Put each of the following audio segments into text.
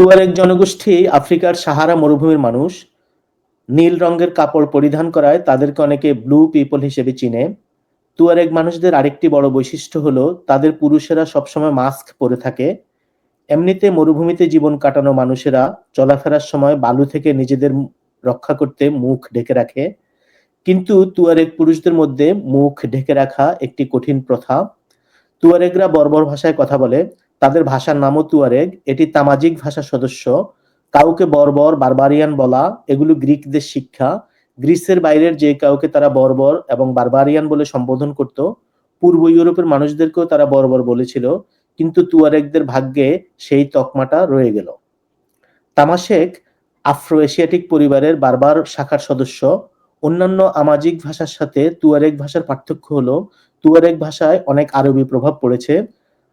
তুয়ারেগ জনগোষ্ঠী আফ্রিকার সাহারা মরুভূমির মানুষ, নীল রঙের কাপড় পরিধান করায় তাদেরকে অনেকে ব্লু পিপল হিসেবে চিনে। তুয়ারেগ মানুষদের আরেকটি বড় বৈশিষ্ট্য হলো, তাদের পুরুষেরা সবসময় মাস্ক পরে থাকে। এমনিতে মরুভূমিতে জীবন কাটানো মানুষেরা চলাফেরার সময় বালু থেকে নিজেদের রক্ষা করতে মুখ ঢেকে রাখে। কিন্তু তুয়ারেগ পুরুষদের মধ্যে মুখ ঢেকে রাখা একটি কঠিন প্রথা। তুয়ারেগরা বর্বর ভাষায় কথা বলে তাদের ভাষার নামও তুয়ারেগ, এটি তামাজিক ভাষার সদস্য। কাউকে বর্বর, বারবারিয়ান বলা, এগুলো গ্রিকদের শিক্ষা। গ্রিসের বাইরের যে কাউকে তারা বর্বর এবং বারবারিয়ান বলে সম্বোধন করত, পূর্ব ইউরোপের মানুষদেরকেও তারা বর্বর বলেছিল, কিন্তু তুয়ারেকদের ভাগ্যে সেই তকমাটা রয়ে গেল। তামাশেক আফ্রো এশিয়াটিক পরিবারের বারবার শাখার সদস্য। অন্যান্য আমাজিক ভাষার সাথে তুয়ারেক ভাষার পার্থক্য হলো তুয়ারেক ভাষায় অনেক আরবি প্রভাব পড়েছে।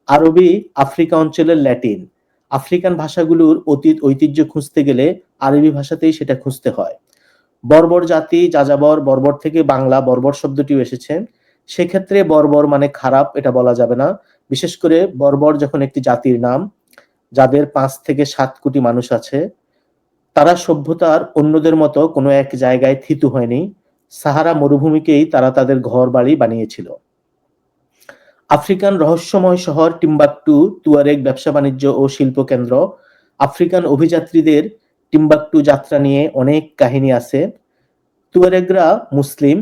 আরবি, আফ্রিকা অঞ্চলের ল্যাটিন। আফ্রিকান ভাষাগুলোর অতীত ঐতিহ্য খুঁজতে গেলে আরবি ভাষাতেই সেটা খুঁজতে হয়। বর্বর জাতি, যাযাবর, বর্বর থেকে বাংলা, বর্বর শব্দটিও এসেছে। সেক্ষেত্রে বর্বর মানে খারাপ, এটা বলা যাবে না। বিশেষ করে বর্বর যখন একটি জাতির নাম, যাদের পাঁচ থেকে সাত কোটি মানুষ আছে, তারা সভ্যতার অন্যদের মতো কোনো এক জায়গায় থিতু হয়নি। সাহারা মরুভূমিকেই তারা তাদের ঘর বাড়ি বানিয়েছিল। আফ্রিকান রহস্যময় শহর টিম্বাকটু, তুয়ারেগ ব্যবসা বাণিজ্য ও শিল্প কেন্দ্র। আফ্রিকান অভিযাত্রীদের টিম্বাকটু যাত্রা নিয়ে অনেক কাহিনী আছে। তুয়ারেগরা মুসলিম।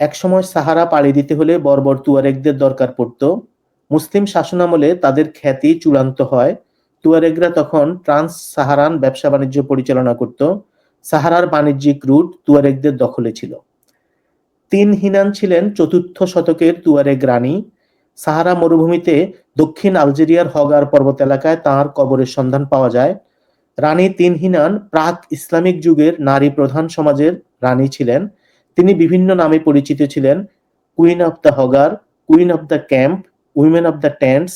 একসময় সাহারা পাড়ি দিতে হলে বর্বর তুয়ারেগদের দরকার পড়ত। মুসলিম শাসনামলে তাদের খ্যাতি চূড়ান্ত হয়। তুয়ারেগরা তখন ট্রান্স সাহারান ব্যবসা বাণিজ্য পরিচালনা করত। সাহারার বাণিজ্যিক রুট তুয়ারেগদের দখলে ছিল। তিন হিনান ছিলেন চতুর্থ শতকের তুয়ারেগ রানী। সাহারা মরুভূমিতে দক্ষিণ আলজেরিয়ার হগার পর্বত এলাকায় তাঁর কবরের সন্ধান পাওয়া যায়। রানী তিনহিনান প্রাক ইসলামিক যুগের নারী প্রধান সমাজের রানী ছিলেন। তিনি বিভিন্ন নামে পরিচিত ছিলেন। Queen of the Hoggar, queen of the camp, women of the tents.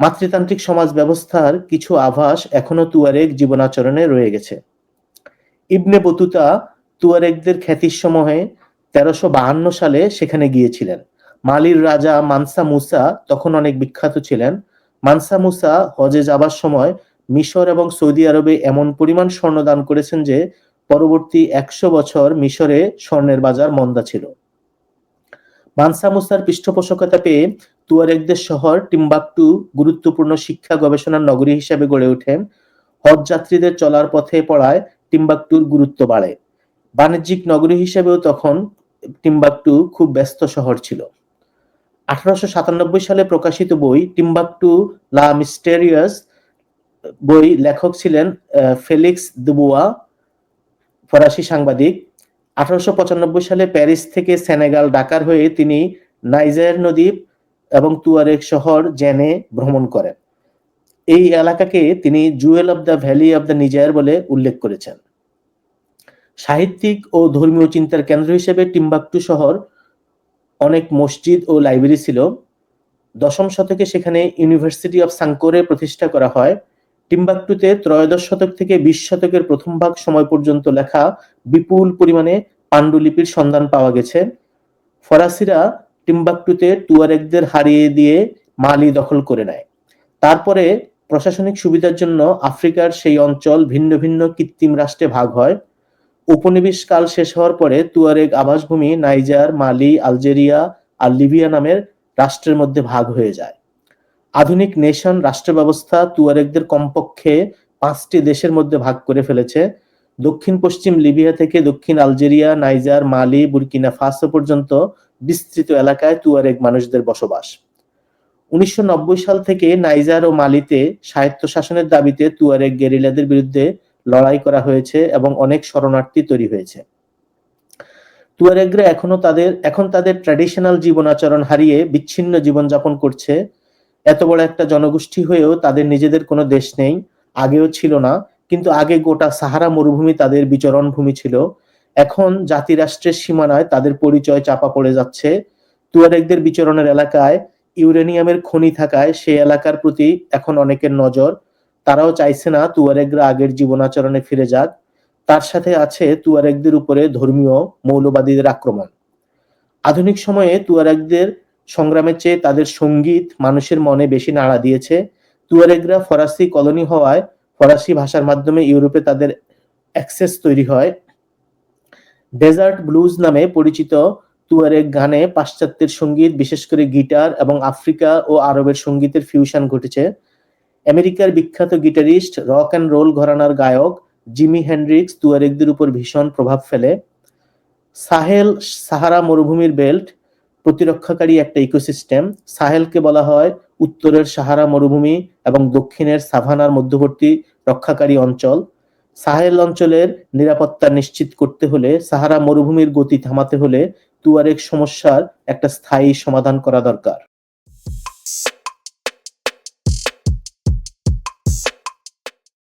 মাতৃতান্ত্রিক সমাজ ব্যবস্থার কিছু আভাস এখনও তুয়ারেগ জীবনাচরণে রয়ে গেছে। ইবনে বতুতা তুয়ারেগদের খ্যাতির সময়ে তেরোশো সালে সেখানে গিয়েছিলেন। মালির রাজা মানসা মুসা তখন অনেক বিখ্যাত ছিলেন। মানসা মুসা হজে যাবার সময় মিশর এবং সৌদি আরবে এমন পরিমাণ স্বর্ণ দান করেছেন যে পরবর্তী একশো বছর মিশরে স্বর্ণের বাজার মন্দা ছিল। মানসা মুসার পৃষ্ঠপোষকতা পেয়ে তুয়ারেকদের শহর টিম্বাকটু গুরুত্বপূর্ণ শিক্ষা গবেষণার নগরী হিসেবে গড়ে ওঠে হজ যাত্রীদের চলার পথে পড়ায় টিম্বাকটুর গুরুত্ব বাড়ে। বাণিজ্যিক নগরী হিসেবেও তখন টিম্বাকটু খুব ব্যস্ত শহর ছিল। আঠারোশো সাতানব্বই সালে প্রকাশিত বই টিম্বাকটু লা মিস্টেরিয়াস বই লেখক ছিলেন ফেলিক্স দুবুয়া, ফরাসি সাংবাদিক। আঠারোশো পঁচানব্বই সালে প্যারিস থেকে সেনেগাল, ডাকার হয়ে তিনি নাইজার নদী এবং তুয়ারেক শহর জেনে ভ্রমণ করেন। এই এলাকাকে তিনি jewel of the valley of the Niger বলে উল্লেখ করেছেন। সাহিত্যিক ও ধর্মীয় চিন্তার কেন্দ্র হিসেবে টিম্বাকটু শহর অনেক মসজিদ ও লাইব্রেরি ছিল। দশম শতকে সেখানে ইউনিভার্সিটি অফ সাংকোরে প্রতিষ্ঠা করা হয়। টিম্বাকটুতে ত্রয়োদশ শতক থেকে বিশ শতকের প্রথম ভাগ সময় পর্যন্ত লেখা বিপুল পরিমাণে পাণ্ডুলিপির সন্ধান পাওয়া গেছে। ফরাসিরা টিম্বাকটুতে টুয়ারেকদের হারিয়ে দিয়ে মালি দখল করে নেয়। তারপরে প্রশাসনিক সুবিধার জন্য আফ্রিকার সেই অঞ্চল ভিন্ন ভিন্ন কৃত্রিম রাষ্ট্রে ভাগ হয়। উপনিবেশ কাল শেষ হওয়ার পরে তুয়ারেগ আবাসভূমি নাইজার, মালি, আলজেরিয়া আর লিবিয়া নামের রাষ্ট্রের মধ্যে ভাগ হয়ে যায়। আধুনিক নেশন রাষ্ট্র ব্যবস্থা তুয়ারেকদের কমপক্ষে পাঁচটি দেশের মধ্যে ভাগ করে ফেলেছে। দক্ষিণ পশ্চিম লিবিয়া থেকে দক্ষিণ Algeria, Niger, Mali, Burkina Faso পর্যন্ত বিস্তৃত এলাকায় তুয়ারেগ মানুষদের বসবাস। উনিশশো নব্বই সাল থেকে নাইজার ও মালিতে স্বায়ত্তশাসনের দাবিতে তুয়ারেগ গেরিলাদের বিরুদ্ধে লড়াই করা হয়েছে এবং অনেক শরণার্থী তৈরি হয়েছে। তুয়ারেগরা এখনও তাদের, এখন তাদের ট্র্যাডিশনাল জীবন আচরণ হারিয়ে বিচ্ছিন্ন জীবনযাপন করছে। এত বড় একটা জনগোষ্ঠী হয়েও তাদের নিজেদের কোনো দেশ নেই, আগেও ছিল না, কিন্তু আগে গোটা সাহারা মরুভূমি তাদের বিচরণ ভূমি ছিল। এখন জাতিরাষ্ট্রের সীমানায় তাদের পরিচয় চাপা পড়ে যাচ্ছে। তুয়ারেকদের বিচরণের এলাকায় ইউরেনিয়ামের খনি থাকায় সেই এলাকার প্রতি এখন অনেকের নজর। তারাও চাইছে না তুয়ারেগরা আগের জীবনাচরণে ফিরে যাক। তার সাথে আছে তুয়ারেকদের উপরে ধর্মীয় মৌলবাদীদের আক্রমণ। আধুনিক সময়ে তুয়ারেকদের সংগ্রামের চেয়ে তাদের সংগীত মানুষের মনে বেশি নাড়া দিয়েছে। তুয়ারেকরা ফরাসি কলোনি হওয়ায় ফরাসি ভাষার মাধ্যমে ইউরোপে তাদের অ্যাক্সেস তৈরি হয়। ডেজার্ট ব্লুজ নামে পরিচিত তুয়ারেগ গানে পাশ্চাত্যের সংগীত, বিশেষ করে গিটার এবং আফ্রিকা ও আরবের সঙ্গীতের ফিউশন ঘটেছে। আমেরিকার বিখ্যাত গিটারিস্ট, রক অ্যান্ড রোল ঘরানার গায়ক জিমি হেন্ড্রিক্স তুয়ারেকদের উপর ভীষণ প্রভাব ফেলে। সাহেল সাহারা মরুভূমির বেল্ট, প্রতিরক্ষাকারী একটা ইকোসিস্টেম। সাহেলকে বলা হয় উত্তরের সাহারা মরুভূমি এবং দক্ষিণের সাভানার মধ্যবর্তী রক্ষাকারী অঞ্চল। সাহেল অঞ্চলের নিরাপত্তা নিশ্চিত করতে হলে, সাহারা মরুভূমির গতি থামাতে হলে তুয়ারেক সমস্যার একটা স্থায়ী সমাধান করা দরকার।